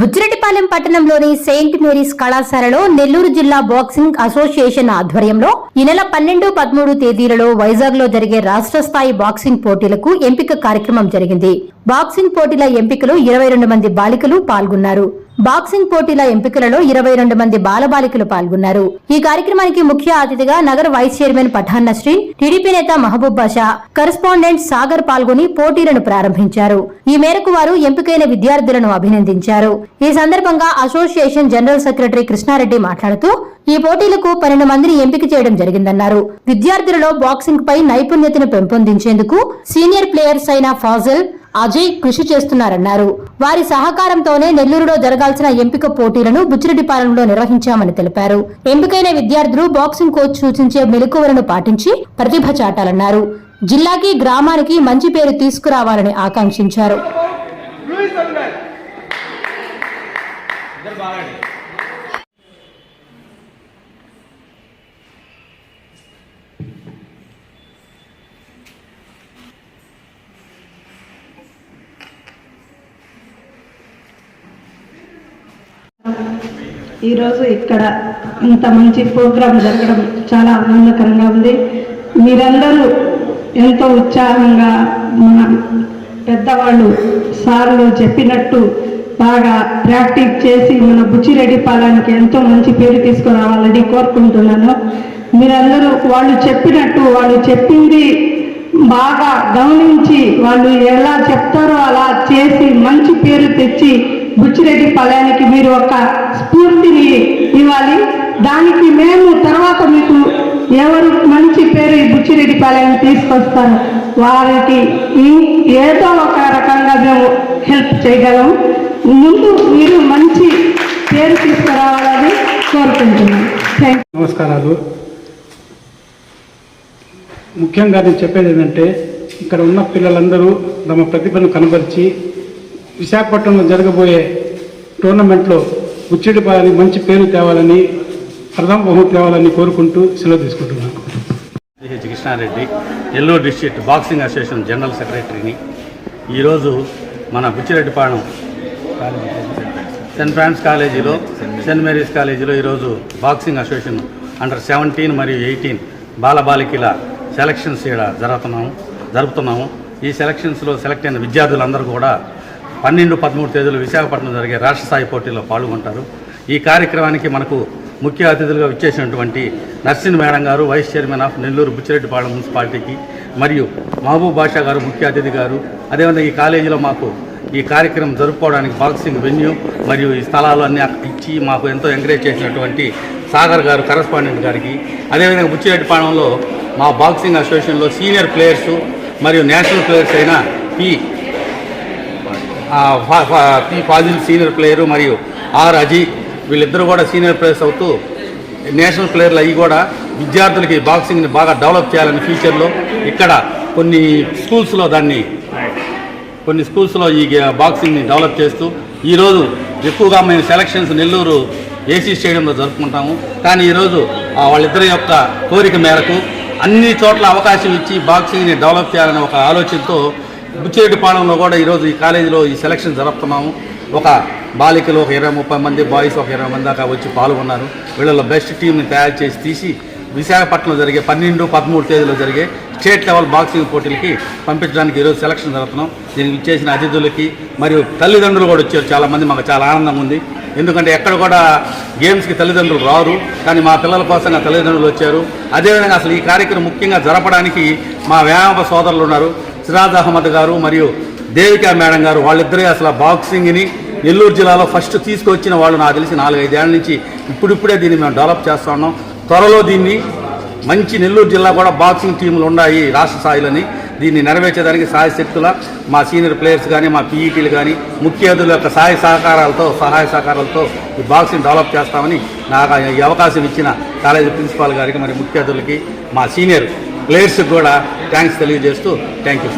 బుజ్జిరెడ్డిపాలెం పట్టణంలోని Saint Mary's కళాశాలలో నెల్లూరు జిల్లా బాక్సింగ్ అసోసియేషన్ ఆధ్వర్యంలో ఈ నెల పన్నెండు పదమూడు తేదీలలో వైజాగ్లో జరిగే రాష్ట్ర స్థాయి బాక్సింగ్ పోటీలకు ఎంపిక కార్యక్రమం జరిగింది. బాక్సింగ్ పోటీల ఎంపికలో ఇరవై రెండు మంది బాలికలు పాల్గొన్నారు. బాక్సింగ్ పోటీల ఎంపికలలో ఇరవై రెండు మంది బాలబాలికలు పాల్గొన్నారు. ఈ కార్యక్రమానికి ముఖ్య అతిథిగా నగర vice chairman Pathan Nasreen TDP నేత మహబూబ్ బాషా కరెస్పాండెంట్ సాగర్ పాల్గొని పోటీలను ప్రారంభించారు. ఈ మేరకు వారు ఎంపికైన విద్యార్థులను అభినందించారు. ఈ సందర్భంగా అసోసియేషన్ జనరల్ సెక్రటరీ కృష్ణారెడ్డి మాట్లాడుతూ ఈ పోటీలకు పన్నెండు మందిని ఎంపిక చేయడం జరిగిందన్నారు. విద్యార్థులలో బాక్సింగ్ పై నైపుణ్యతను పెంపొందించేందుకు సీనియర్ ప్లేయర్స్ అయిన ఫాజల్ అజయ్ కృషి చేస్తున్నారన్నారు. వారి సహకారంతోనే నెల్లూరులో జరగాల్సిన ఎంపిక పోటీలను బుచ్చిరెడ్డిపాలెంలో నిర్వహించామని తెలిపారు. ఎంపికైన విద్యార్థులు బాక్సింగ్ కోచ్ సూచించే మెలకువలను పాటించి ప్రతిభ చాటాలన్నారు. జిల్లాకి గ్రామానికి మంచి పేరు తీసుకురావాలని ఆకాంక్షించారు. ఈరోజు ఇక్కడ ఇంత మంచి ప్రోగ్రాం జరగడం చాలా ఆనందకరంగా ఉంది. మీరందరూ ఎంతో ఉత్సాహంగా మన పెద్దవాళ్ళు సార్లు చెప్పినట్టు బాగా ప్రాక్టీస్ చేసి మన బుచ్చిరెడ్డి పాలనకి ఎంతో మంచి పేరు తీసుకురావాలని కోరుకుంటున్నాను. మీరందరూ వాళ్ళు చెప్పినట్టు వాళ్ళు చెప్పింది బాగా గమనించి వాళ్ళు ఎలా చెప్తారో అలా చేసి మంచి పేరు తెచ్చి బుచ్చిరెడ్డి పాలయానికి మీరు ఒక స్ఫూర్తిని ఇవ్వాలి. దానికి మేము తర్వాత మీకు ఎవరు మంచి పేరు ఈ బుచ్చిరెడ్డి తీసుకొస్తారు వారికి ఏదో ఒక రకంగా మేము హెల్ప్ చేయగలం. ముందు మీరు మంచి పేరు తీసుకురావాలని కోరుకుంటున్నాం. నమస్కారాలు. ముఖ్యంగా నేను చెప్పేది ఏంటంటే ఇక్కడ ఉన్న పిల్లలందరూ తమ ప్రతిభను కనబరిచి విశాఖపట్నంలో జరగబోయే టోర్నమెంట్లో ఉచ్చిడిపాలని మంచి పేరు తేవాలని ప్రథమ బహుమతి తేవాలని కోరుకుంటూ సెలవు తీసుకుంటున్నాను. H Krishnareddy Nellore district boxing association general సెక్రటరీని. ఈరోజు మన బుచ్చిరెడ్డిపాళెం సెంట్ ఫ్రాన్స్ కాలేజీలో సెయింట్ మేరీస్ కాలేజీలో ఈరోజు బాక్సింగ్ అసోసియేషన్ అండర్ సెవెంటీన్ మరియు ఎయిటీన్ బాలబాలికల సెలక్షన్స్ ఇక్కడ జరుగుతున్నాము జరుపుతున్నాము. ఈ సెలక్షన్స్లో సెలెక్ట్ అయిన విద్యార్థులందరూ కూడా పన్నెండు పదమూడు తేదీలు విశాఖపట్నం జరిగే రాష్ట్ర స్థాయి పోటీల్లో పాల్గొంటారు. ఈ కార్యక్రమానికి మనకు ముఖ్య అతిథులుగా విచ్చేసినటువంటి నర్సింగ్ మేడం గారు vice chairman of Nellore Buchireddypalem మున్సిపాలిటీకి మరియు మహబూబ్ బాషా గారు ముఖ్య అతిథి గారు. అదేవిధంగా ఈ కాలేజీలో మాకు ఈ కార్యక్రమం జరుపుకోవడానికి బాక్సింగ్ వెన్యూ మరియు ఈ స్థలాలు అన్నీ ఇచ్చి మాకు ఎంతో ఎంకరేజ్ చేసినటువంటి సాగర్ గారు కరస్పాండెంట్ గారికి. అదేవిధంగా బుచ్చిరెడ్డిపాళెంలో మా బాక్సింగ్ అసోసియేషన్లో సీనియర్ ప్లేయర్స్ మరియు నేషనల్ ప్లేయర్స్ అయిన P P Fazil senior player మరియు ఆర్ అజీ వీళ్ళిద్దరూ కూడా సీనియర్ ప్లేయర్స్ అవుతూ నేషనల్ ప్లేయర్లు అవి కూడా విద్యార్థులకి బాక్సింగ్ని బాగా డెవలప్ చేయాలని ఫ్యూచర్లో ఇక్కడ కొన్ని స్కూల్స్లో దాన్ని కొన్ని స్కూల్స్లో ఈ బాక్సింగ్ని డెవలప్ చేస్తూ ఈరోజు ఎక్కువగా మేము సెలక్షన్స్ నెల్లూరు ఏసీ స్టేడియంలో జరుపుకుంటాము. కానీ ఈరోజు వాళ్ళిద్దరి యొక్క కోరిక మేరకు అన్ని చోట్ల అవకాశం ఇచ్చి బాక్సింగ్ని డెవలప్ చేయాలనే ఒక ఆలోచనతో బుచ్చిరెడ్డిపాళెంలో కూడా ఈరోజు ఈ కాలేజీలో ఈ సెలక్షన్ జరుపుతున్నాము. ఒక బాలికలు ఒక ఇరవై ముప్పై మంది బాయ్స్ ఒక ఇరవై మంది దాకా వచ్చి పాల్గొన్నారు. వీళ్ళలో బెస్ట్ టీంని తయారు చేసి తీసి విశాఖపట్నంలో జరిగే పన్నెండు పదమూడు తేదీలో జరిగే స్టేట్ లెవెల్ బాక్సింగ్ పోటీలకి పంపించడానికి ఈరోజు సెలక్షన్ జరుపుతున్నాం. దీనికి ఇచ్చేసిన అతిథులకి మరియు తల్లిదండ్రులు కూడా వచ్చారు. చాలామంది మాకు చాలా ఆనందం ఉంది. ఎందుకంటే ఎక్కడ కూడా గేమ్స్కి తల్లిదండ్రులు రారు కానీ మా పిల్లల కోసంగా తల్లిదండ్రులు వచ్చారు. అదేవిధంగా అసలు ఈ కార్యక్రమం ముఖ్యంగా జరపడానికి మా వ్యాయామ సోదరులు ఉన్నారు. సిరాజ్ అహ్మద్ గారు మరియు దేవికా మేడం గారు వాళ్ళిద్దరే అసలు బాక్సింగ్ని నెల్లూరు జిల్లాలో ఫస్ట్ తీసుకొచ్చిన వాళ్ళు నాకు తెలిసి నాలుగైదేళ్ళ నుంచి ఇప్పుడిప్పుడే దీన్ని మేము డెవలప్ చేస్తూ ఉన్నాం. త్వరలో దీన్ని మంచి నెల్లూరు జిల్లా కూడా బాక్సింగ్ టీంలు ఉన్నాయి రాష్ట్ర స్థాయిలోని. దీన్ని నెరవేర్చేదానికి సహాయ శక్తుల మా సీనియర్ ప్లేయర్స్ కానీ మా పీఈటీలు కానీ ముఖ్య అతిథుల యొక్క సహాయ సహకారాలతో సహాయ సహకారాలతో ఈ బాక్సింగ్ డెవలప్ చేస్తామని నాకు ఈ అవకాశం ఇచ్చిన కాలేజీ ప్రిన్సిపాల్ గారికి మరి ముఖ్య అతిథులకి మా సీనియర్ ప్లేయర్స్కి కూడా థ్యాంక్స్ తెలియజేస్తూ థ్యాంక్ యూ